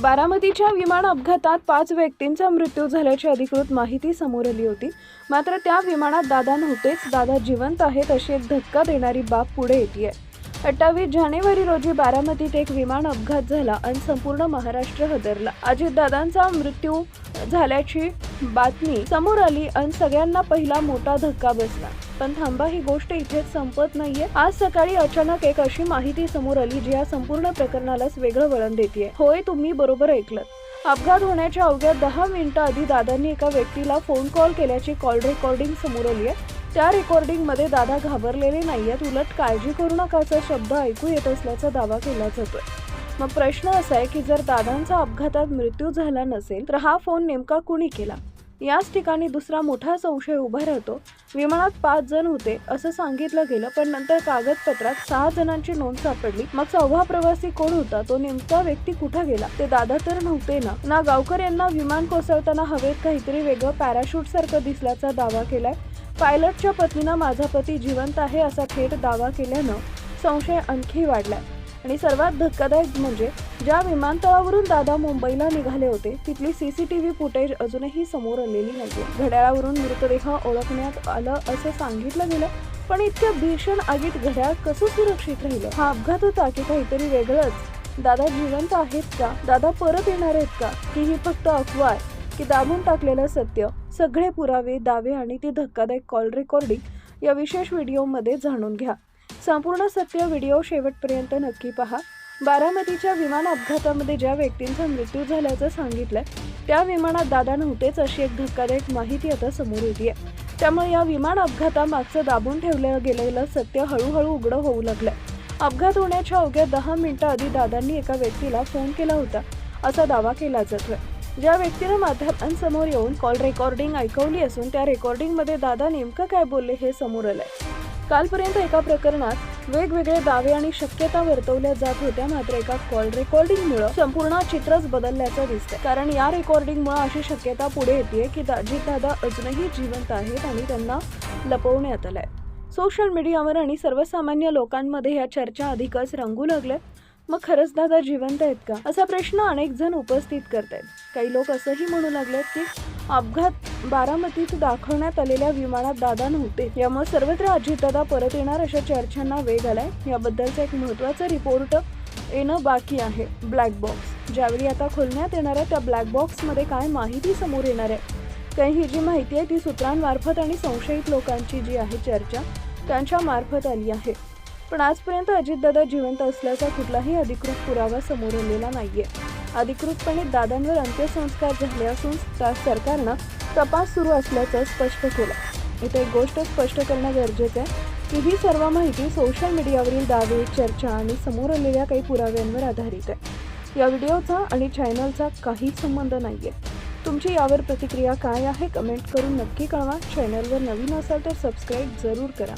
बारामतीच्या विमान अपघातात पाच व्यक्तींचा मृत्यू झाल्याची अधिकृत माहिती समोर आली होती. मात्र त्या विमानात दादा नव्हतेच. दादा जिवंत आहेत अशी एक धक्का देणारी बाब पुढे येते आहे अठ्ठावीस जानेवारी रोजी बारामतीत एक विमान अपघात झाला आणि संपूर्ण महाराष्ट्र हदरला अजितदादांचा मृत्यू झाल्याची बातमी समोर आली आणि सगळ्यांना पहिला मोठा धक्का बसला. पण थांबा ही गोष्ट इथेच संपत नाहीये. आज सकाळी अचानक एक अशी माहिती समोर आली जी या संपूर्ण प्रकरणालाच वेगळं वळण देते होय तुम्ही बरोबर ऐकलं अपघात होण्याच्या अवघ्या दहा मिनिटं आधी दादांनी एका व्यक्तीला फोन कॉल केल्याची कॉल रेकॉर्डिंग समोर आली आहे त्या रेकॉर्डिंगमध्ये दादा घाबरलेले नाहीयेत. उलट काळजी करू नकाचा शब्द ऐकू येत असल्याचा दावा केला जातोय मग प्रश्न असा आहे की जर दादांचा अपघातात मृत्यू झाला नसेल तर हा फोन नेमका कुणी केला? याच ठिकाणी दुसरा मोठा संशय उभा राहतो. विमानात पाच जण होते असं सांगितलं गेलं पण नंतर कागदपत्रात सहा जणांची नोंद सापडली. मग चौथा प्रवासी कोण होता? तो नेमका व्यक्ती कुठं गेला? ते दादा तर नव्हते ना? ना गावकर यांना विमान कोसळताना हवेत काहीतरी वेगळं पॅराशूट सारखं दिसल्याचा दावा केलाय. पायलटच्या पत्नीनं माझा पती जिवंत आहे असा थेट दावा केल्यानं संशय आणखी वाढलाय. आणि सर्वात धक्कादायक म्हणजे ज्या विमानतळावरून दादा मुंबईला निघाले होते तिथली सीसीटीव्ही फुटेज अजूनही समोर आलेली नाहीये. घड्याळावरून मृतदेह ओळखण्यात आलं असं सांगितलं गेलं पण इतक्या भीषण आगीत घड्याळ कसं सुरक्षित राहिलं? हा अपघात होता की काहीतरी वेगळंच? दादा जिवंत आहेत का? दादा परत येणार आहेत का? की ही फक्त अफवा आहे की दाबून टाकलेलं सत्य. सगळे पुरावे दावे आणि ती धक्कादायक कॉल रेकॉर्डिंग या विशेष व्हिडिओमध्ये जाणून घ्या. संपूर्ण सत्य व्हिडिओ शेवटपर्यंत नक्की पहा. बारामतीच्या विमान अपघातामध्ये ज्या व्यक्तींचा मृत्यू झाल्याचं सांगितलंय त्या विमानात दादा नव्हतेच अशी एक धक्कादायक माहिती आता समोर येते त्यामुळे या विमान अपघातामागचं दाबून ठेवलं गेलेलं सत्य हळूहळू उघडं होऊ लागलंय. अपघात होण्याच्या अवघ्या दहा मिनिटं आधी दादांनी एका व्यक्तीला फोन केला होता असा दावा केला जातोय. ज्या व्यक्तीनं माध्यमांसमोर येऊन कॉल रेकॉर्डिंग ऐकवली असून त्या रेकॉर्डिंगमध्ये दादा नेमकं काय बोलले हे समोर आलंय. कालपर्यंत एका प्रकरणात वेगवेगळे दावे आणि शक्यता वर्तवल्या जात होत्या मात्र एका कॉल रेकॉर्डिंगमुळे संपूर्ण चित्रच बदलल्याचं दिसतंय. कारण या रेकॉर्डिंगमुळे अशी शक्यता पुढे येते की दाजी दादा अजूनही जिवंत आहेत आणि त्यांना लपवण्यात आलंय. सोशल मीडियावर आणि सर्वसामान्य लोकांमध्ये या चर्चा अधिकच रंगू लागल्या मग खरंच दादा जिवंत आहेत का? असा प्रश्न अनेक जण उपस्थित करतायत. काही लोक असंही म्हणू लागलेत की अपघात बारामतीत दाखवण्यात आलेल्या विमानात दादा नव्हते. यामुळे सर्वत्र अजितदादा परत येणार अशा चर्चांना वेग आलाय. याबद्दलचा एक महत्त्वाचा रिपोर्ट येणं बाकी आहे. ब्लॅक बॉक्स ज्यावेळी आता खोलण्यात येणार आहे त्या ब्लॅक बॉक्समध्ये काय माहिती समोर येणार आहे? काही ही जी माहिती आहे ती सूत्रांमार्फत आणि संशयित लोकांची जी आहे चर्चा त्यांच्या मार्फत आली आहे. पण आजपर्यंत अजितदादा जिवंत असल्याचा कुठलाही अधिकृत पुरावा समोर आलेला नाहीये. अधिकृतपणे दादांवर अंत्यसंस्कार झाले असून त्या सरकारनं तपास सुरू असल्याचं स्पष्ट केलं. इथे एक गोष्ट स्पष्ट करणं गरजेचं आहे की ही सर्व माहिती सोशल मीडियावरील दावे चर्चा आणि समोर आलेल्या काही पुराव्यांवर आधारित आहे. या व्हिडिओचा आणि चॅनलचा काही संबंध नाही आहे तुमची यावर प्रतिक्रिया काय आहे कमेंट करून नक्की कळवा. चॅनलवर नवीन असाल तर सबस्क्राईब जरूर करा.